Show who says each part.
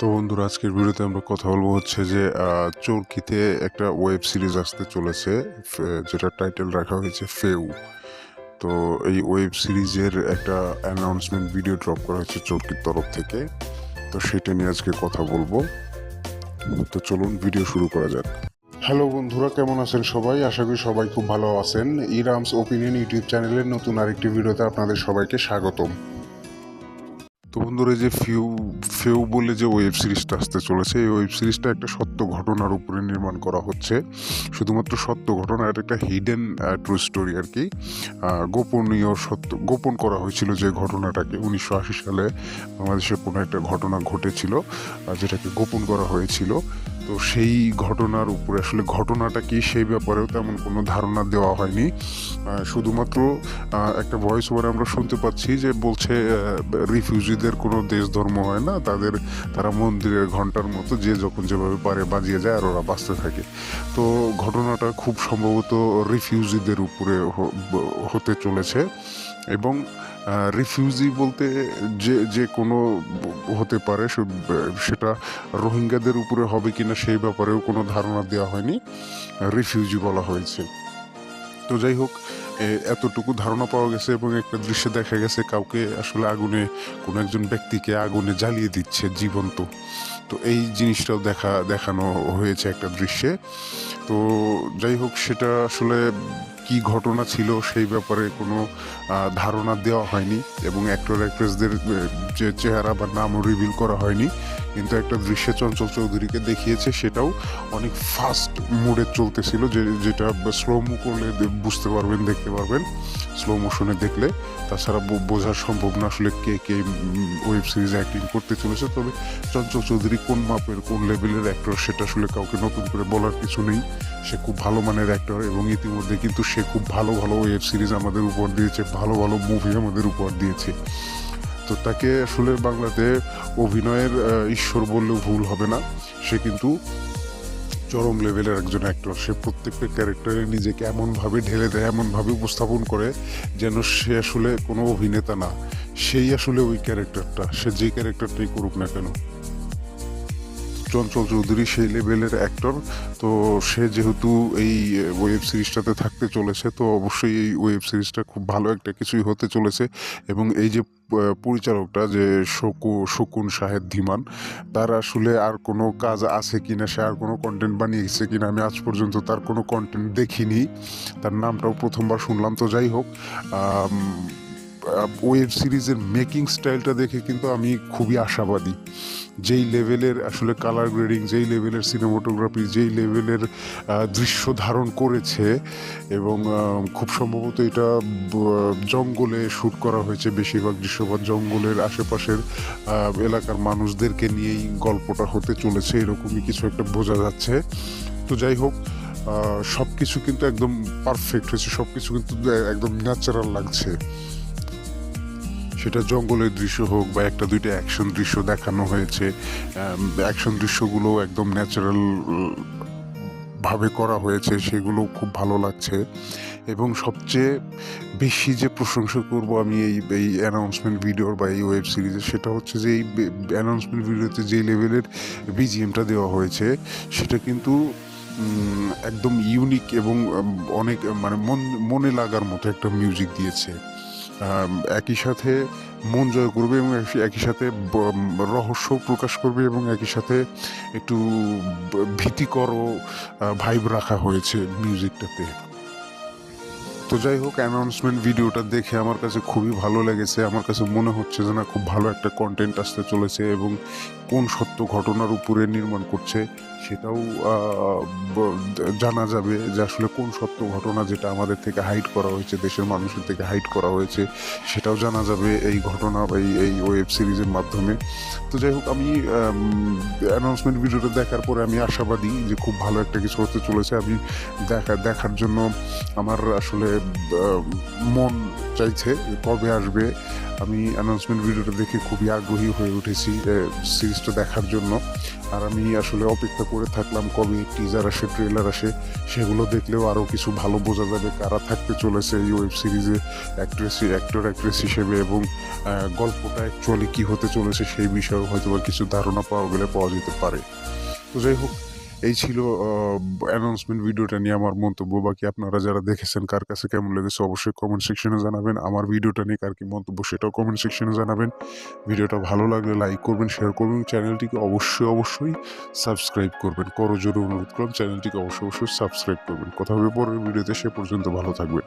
Speaker 1: তো বন্ধুরা, আজকের ভিডিওতে আমরা কথা বলব হচ্ছে যে চরকিতে একটা ওয়েব সিরিজ আসতে চলেছে যেটা টাইটেল রাখা হয়েছে ফেউ। তো এই ওয়েব সিরিজের একটা অ্যানাউন্সমেন্ট ভিডিও ড্রপ করা হয়েছে চরকির তরফ থেকে। তো সেটা নিয়ে আজকে কথা বলব। তো চলুন ভিডিও শুরু করা যাক। হ্যালো বন্ধুরা, কেমন আছেন সবাই? আশা করি সবাই খুব ভালো আছেন। ইরামস ওপিনিয়ন ইউটিউব চ্যানেলের নতুন আরেকটি ভিডিওতে আপনাদের সবাইকে স্বাগতম। তো বন্ধুরা যে ফিউ, ফেউ বলে যে ওয়েব সিরিজটা আসতে চলেছে, এই ওয়েব সিরিজটা একটা সত্য ঘটনার উপরে নির্মাণ করা হচ্ছে। শুধুমাত্র সত্য ঘটনা এটা একটা হিডেন ট্রু স্টোরি আর কি। গোপনীয় সত্য, গোপন করা হয়েছিল যে ঘটনাটাকে। উনিশশো আশি সালে বাংলাদেশে কোনো একটা ঘটনা ঘটেছিল যেটাকে গোপন করা হয়েছিল। তো সেই ঘটনার উপরে আসলে ঘটনাটা কি সেই ব্যাপারেও তেমন কোনো ধারণা দেওয়া হয়নি। শুধুমাত্র একটা ভয়েস ওভার আমরা শুনতে পাচ্ছি যে বলছে রিফিউজিদের কোনো দেশ ধর্ম হয় না, তাদের, তারা মন্দিরের ঘণ্টার মতো যে যখন যেভাবে পারে বাজিয়ে যায় আর ওরা বাঁচতে থাকে। তো ঘটনাটা খুব সম্ভবত রিফিউজিদের উপরে হতে চলেছে এবং রিফিউজি বলতে যে যে কোনো হতে পারে সেটা রোহিঙ্গাদের উপরে হবে কিনা সেই ব্যাপারেও কোনো ধারণা দেওয়া হয়নি রিফিউজি বলা হয়েছে। তো যাই হোক এতটুকু ধারণা পাওয়া গেছে এবং একটা দৃশ্যে দেখা গেছে কাউকে আসলে আগুনে, কোনো একজন ব্যক্তিকে আগুনে জ্বালিয়ে দিচ্ছে জীবন্ত। তো এই জিনিসটাও দেখা, দেখানো হয়েছে একটা দৃশ্যে। তো যাই হোক, সেটা আসলে কি ঘটনা ছিল সেই ব্যাপারে কোনো ধারণা দেওয়া হয়নি এবং অ্যাক্টর অ্যাক্ট্রেসদের যে চেহারা বা নামও রিভিল করা হয়নি। কিন্তু একটা দৃশ্যে চঞ্চল চৌধুরীকে দেখিয়েছে, সেটাও অনেক ফাস্ট মুডে চলতেছিল, যে, যেটা স্লো মো করলে বুঝতে পারবেন, দেখতে পারবেন। স্লো মোশনে দেখলে, তাছাড়া বো- বোঝা সম্ভব না আসলে কে কে ওয়েব সিরিজে অ্যাক্টিং করতে চলেছে। তবে চঞ্চল চৌধুরী কোন মাপের, কোন লেভেলের অ্যাক্টর সেটা আসলে কাউকে নতুন করে বলার কিছু নেই। সে খুব ভালো মানের অ্যাক্টর এবং ইতিমধ্যে কিন্তু সে খুব ভালো ভালো ওয়েব সিরিজ আমাদের উপহার দিয়েছে, ভালো ভালো মুভি আমাদের উপহার দিয়েছে। তো তাকে আসলে বাংলাতে অভিনয়ের ঈশ্বর বললেও ভুল হবে না। সে কিন্তু চরম লেভেলের একজন অ্যাক্টর সে প্রত্যেকটা ক্যারেক্টারে নিজেকে এমনভাবে ঢেলে দেয়, এমনভাবে উপস্থাপন করে যেন সে আসলে কোনো অভিনেতা না। সেই আসলে ওই ক্যারেক্টারটা সে যে ক্যারেক্টারটাই করুক না কেন। চঞ্চল চৌধুরী সেই লেভেলের অ্যাক্টর তো সে যেহেতু এই ওয়েব সিরিজটাতে থাকতে চলেছে, তো অবশ্যই এই ওয়েব সিরিজটা খুব ভালো একটা কিছুই হতে চলেছে। এবং এই যে পরিচালকটা যে শকু, শকুন শাহেদ ধীমান, তার আসলে আর কোনো কাজ আছে কি না সে আর কোনো কন্টেন্ট বানিয়েছে কি না আমি আজ পর্যন্ত তার কোনো কন্টেন্ট দেখিনি। তার নামটাও প্রথমবার শুনলাম, তো যাই হোক ওয়েব সিরিজের মেকিং স্টাইলটা দেখে কিন্তু আমি খুবই আশাবাদী। যেই লেভেলের আসলে কালার গ্রেডিং যেই লেভেলের সিনেমাটোগ্রাফি যেই লেভেলের দৃশ্য ধারণ করেছে এবং খুব সম্ভবত এটা জঙ্গলে শ্যুট করা হয়েছে বেশিরভাগ দৃশ্যপট জঙ্গলের আশেপাশের এলাকার মানুষদেরকে নিয়েই গল্পটা হতে চলেছে, এরকমই কিছু একটা বোঝা যাচ্ছে। তো যাই হোক সব কিছু কিন্তু একদম পারফেক্ট হয়েছে সব কিছু কিন্তু একদম ন্যাচারাল লাগছে। সেটা জঙ্গলের দৃশ্য হোক বা একটা দুইটা অ্যাকশন দৃশ্য দেখানো হয়েছে অ্যাকশন দৃশ্যগুলো একদম ন্যাচারাল ভাবে করা হয়েছে, সেগুলো খুব ভালো লাগছে। এবং সবচেয়ে বেশি যে প্রশংসা করব আমি এই এই অ্যানাউন্সমেন্ট ভিডিওর বা এই ওয়েব সিরিজের সেটা হচ্ছে যে এই অ্যানাউন্সমেন্ট ভিডিওতে যে লেভেলের বিজিএমটা দেওয়া হয়েছে, সেটা কিন্তু একদম ইউনিক এবং অনেক মানে মন, মনে লাগার মতো একটা মিউজিক দিয়েছে। একই সাথে মন জয় করবে এবং একই- সাথে রহস্য প্রকাশ করবে এবং একই সাথে একটু ভীতিকর ভাইব রাখা হয়েছে মিউজিকটাতে তো যাই হোক অ্যানাউন্সমেন্ট ভিডিওটা দেখে আমার কাছে খুবই ভালো লেগেছে। আমার কাছে মনে হচ্ছে যে না, খুব ভালো একটা কন্টেন্ট আসতে চলেছে এবং কোন সত্য ঘটনার উপরে নির্মাণ করছে সেটাও জানা যাবে যে আসলে কোন সত্য ঘটনা যেটা আমাদের থেকে হাইড করা হয়েছে, দেশের মানুষের থেকে হাইড করা হয়েছে, সেটাও জানা যাবে এই ঘটনা এই এই ওয়েব সিরিজের মাধ্যমে। তো যাই হোক, আমি অ্যানাউন্সমেন্ট ভিডিওটা দেখার পরে আমি আশাবাদী যে খুব ভালো একটা কিছু হতে চলেছে। আমি দেখা, দেখার জন্য আমার আসলে মন চাইছে কবে আসবে। আমি অ্যানাউন্সমেন্ট ভিডিওটা দেখে খুবই আগ্রহী হয়ে উঠেছি সিরিজটা দেখার জন্য। আর আমি আসলে অপেক্ষা করে থাকলাম কবে টিজার আসে ট্রেলার আসে, সেগুলো দেখলেও আরও কিছু ভালো বোঝা যাবে কারা থাকতে চলেছে এই ওয়েব সিরিজে অ্যাক্ট্রেস অ্যাক্টর অ্যাক্ট্রেস হিসেবে এবং গল্পটা অ্যাকচুয়ালি কী হতে চলেছে সেই বিষয়ে হয়তো কিছু ধারণা পাওয়া গেলে পাওয়া যেতে পারে। তো যাই হোক এই ছিল অ্যানাউন্সমেন্ট ভিডিওটা নিয়ে আমার মন্তব্য। বাকি আপনারা যারা দেখেছেন কার কাছে কেমন লেগেছে, অবশ্যই কমেন্ট সেকশনে জানাবেন। আমার ভিডিওটা নিয়ে কার কি মন্তব্য সেটাও কমেন্ট সেকশনে জানাবেন। ভিডিওটা ভালো লাগলে লাইক করবেন শেয়ার করবেন চ্যানেলটিকে অবশ্যই অবশ্যই সাবস্ক্রাইব করবেন। করজোরে অনুরোধ করলাম চ্যানেলটিকে অবশ্যই অবশ্যই সাবস্ক্রাইব করবেন। কথা হবে পরের ভিডিওতে সে পর্যন্ত ভালো থাকবেন।